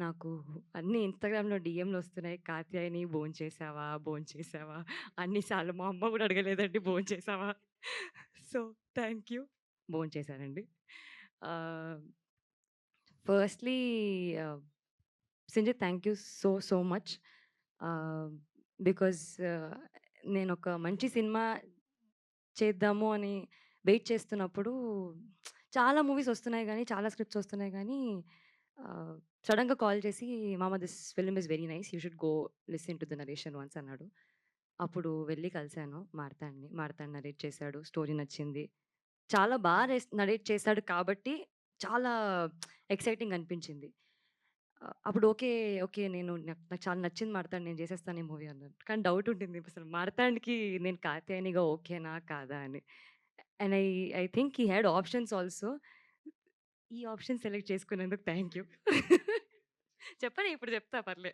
నాకు అన్ని ఇన్‌స్టాగ్రామ్‌లో డీఎంలు వస్తున్నాయి. కాత్యాయని భోంచేసావా? భోంచేసావా? అన్ని సార్లు మా అమ్మ గూడా అడగలేదండి భోంచేసావా? So, thank you. భోంచేశానండి. ఆహ్, firstly ah, thank you so, so much. Ah, because నేనొక మంచి సినిమా చేద్దాము అని వెయిట్ చేస్తున్నప్పుడు చాలా మూవీస్ వస్తున్నాయి గానీ, చాలా స్క్రిప్ట్స్ వస్తున్నాయి గానీ ఆహ్, సడెన్‌గా కాల్ చేసి మామ this film is very nice. You should go listen to the narration once అన్నాడు. అప్పుడు వెళ్ళి కలిసాను మార్తాండ్‌ని. మార్తాండ్ నరేట్ చేశాడు. స్టోరీ నచ్చింది. చాలా బా రెస్ నరేట్ చేశాడు కాబట్టి చాలా ఎక్సైటింగ్ అనిపించింది. ఆహ్, అప్పుడు ఓకే. ఓకే. నేను నాకు నాకు చాలా నచ్చింది మార్తాండ్ నేను చేసేస్తాను ఈ మూవీ అన్నాను. కానీ డౌట్ ఉండింది అసలు మార్తాండ్‌కి నేను కాత్యాయనిగా ఓకేనా? కాదా? అని. And I I think he had options also. ఈ ఆప్షన్ సెలెక్ట్ చేసుకున్నందుకు థ్యాంక్ యూ. చెప్పండి ఇప్పుడు చెప్తా పర్లే.